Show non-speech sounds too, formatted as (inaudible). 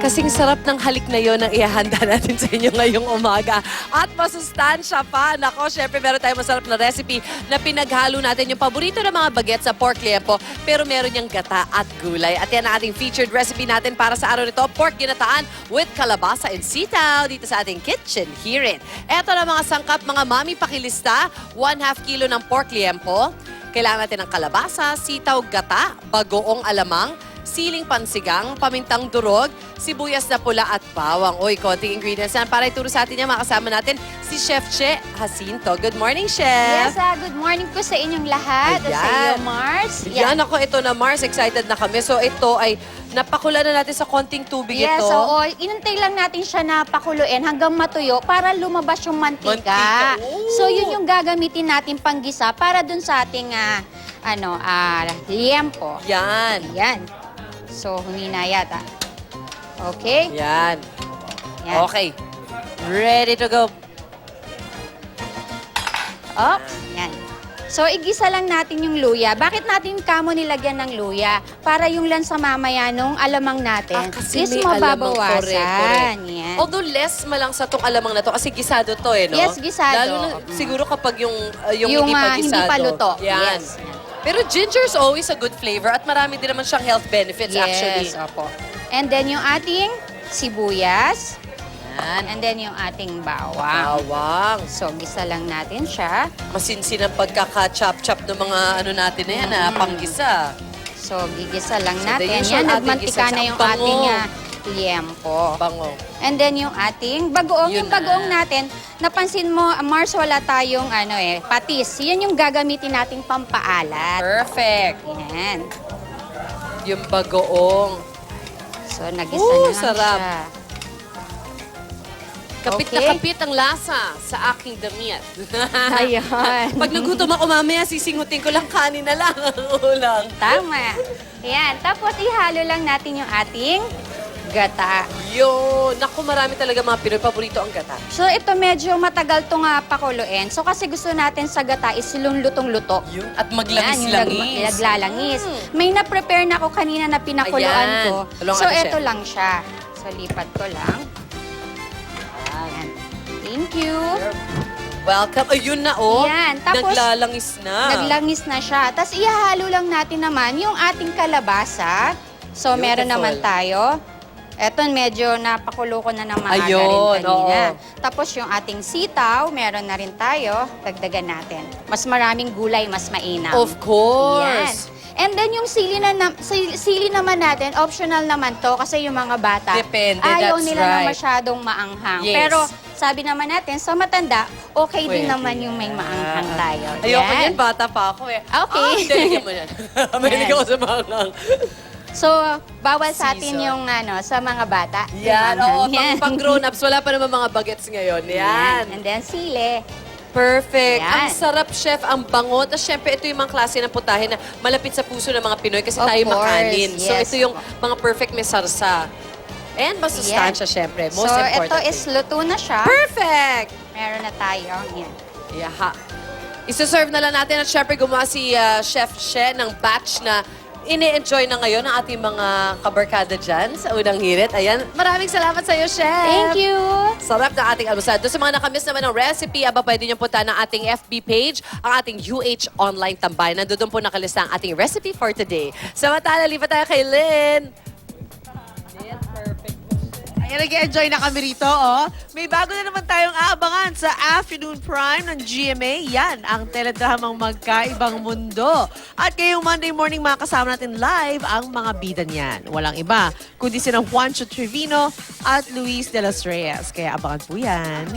Kasing sarap ng halik na yon ang ihahanda (laughs) natin sa inyo ngayong umaga. At masustansya pa. Nako, syempre meron tayong masarap na recipe na pinaghalo natin yung paborito ng mga bagets sa pork liempo. Pero meron niyang gata at gulay. At yan ang ating featured recipe natin para sa araw nito. Pork ginataan with kalabasa and sitaw dito sa ating kitchen. Hear it. Eto na mga sangkap, mga mami pakilista. One half kilo ng pork liempo. Kailangan natin ng kalabasa, sitaw, gata, bagoong alamang, siling pansigang, pamintang durog, sibuyas na pula at bawang. Uy, konting ingredients yan. Para ituro sa atin yan, makasama natin si Chef Che Jacinto. Good morning, Chef! Yes, ah, good morning po sa inyong lahat. At sa Ayan. iyo, Mars. Yan ako, ito na Mars, excited na kami. So ito ay napakula na natin sa konting tubig Yes, ito. oo. Inantay lang natin siya na pakuluin hanggang matuyo para lumabas yung mantika. Mantika, oo. So, yun yung gagamitin natin panggisa para dun sa ating ah, ano, ah, liempo. Yan. Yan. So, humina yata. Okay? Yan. Yan. Okay. Ready to go. Oops. Yan. So, igisa lang natin yung luya. Bakit natin kamo nilagyan ng luya? Para yung lansa mamaya nung alamang natin Ah, kasi is may alamang, mababawasan. correct. Yan. Although less malang sa tong alamang na to kasi gisado to eh, no? Yes, gisado. Lalo na Mm. siguro kapag yung, uh, yung, Yung, hindi pa ah, hindi gisado. pa luto. Yan. Yes. Pero ginger is always a good flavor at marami din naman siyang health benefits actually. Yes, opo. And then yung ating sibuyas. Yan. And then yung ating bawang. Bawang. So, gisa lang natin siya. Masinsin ang pagkaka-chop-chop ng mga ano natin na yan, ah, panggisa. So, gigisa lang So, the natin. usual Yan, ating nagmantika na Ang yung bango. ating ah, liempo. Bango. And then yung ating bagoong. Yun yung bagoong na. natin, napansin mo, ah, Mars, wala tayong ano eh, patis. Yan yung gagamitin nating pampaalat. Perfect. Yan. Yung bagoong. So, nagisa Ooh, na lang sarap. siya. Kapit Okay. na kapit ang lasa sa aking damit. (laughs) Ayan. Pag nagutom ako mamaya, sisingutin ko lang kanin na lang ang ulang. Tama. Yan. Tapos ihalo lang natin yung ating gata. Yun. Naku, marami talaga mga Pinoy. Paborito ang gata. So ito medyo matagal to nga pakuluin. So kasi gusto natin sa gata is yung lutong-luto. Yun. At Yan, yung maglangis-langis. lag- naglalangis. Mm. May na-prepare na ako kanina na pinakuluan Ayan. ko. Tulungan so natin, ito Chef. lang siya. So lipat ko lang. Ayan. Thank you. Welcome. Ayun na, oh. Yan. Tapos, Naglalangis na. Naglangis na siya. Tapos ihahalo lang natin naman yung ating kalabasa. So meron Beautiful. naman tayo. Eto, medyo napakulo ko na ng maaga Ayun, rin kanina. oo. Tapos yung ating sitaw, meron na rin tayo. Dagdagan natin. Mas maraming gulay, mas mainam. Of Yan. course. And then yung sili, na, na- si- sili naman natin, optional naman to kasi yung mga bata, Depende, ayaw that's nila na right. masyadong maanghang. Yes. Pero sabi naman natin, sa matanda, okay din Pwede naman yung may maanghang yan. tayo. Ayoko Yan. yan, bata pa ako eh. Okay. Ah, delegyan mo yan. (laughs) Mahilig Yes. ako sa mga So, bawal sa atin Season. yung ano, sa mga bata. Yan, oo. Yung Pag, pag grown-ups, wala pa naman mga bagets ngayon. Yan. And then sile. Perfect. Yan. Ang sarap, chef. Ang bango. Tapos syempre, ito yung mga klase ng putahe na malapit sa puso ng mga Pinoy kasi Of tayo course, makanin. So yes. ito yung mga perfect may sarsa. And masustansya, syempre. Most so, important. ito is luto na siya. Perfect! Meron na tayo. Yan. Yaha. Isa-serve na lang natin at syempre gumawa si uh, Chef She ng batch na ini-enjoy na ngayon ng ating mga kabarkada dyan sa unang hirit. Ayan. Maraming salamat sa iyo, Chef. Thank you. Sarap ng ating almusal. Doon sa mga nakamiss naman ng recipe, aba pwede niyo punta ng ating FB page, ang ating UH Online Tambay. Nandoon po nakalista ang ating recipe for today. Samantala, lipat tayo kay Lynn. Ayan, nag-enjoy na kami rito, oh. May bago na naman tayong aabangan sa Afternoon Prime ng GMA. Yan, ang teledramang Magkaibang Mundo. At ngayong Monday morning, makakasama natin live ang mga bida niyan. Walang iba, kundi sina Juancho Trevino at Luis de los Reyes. Kaya abangan po yan.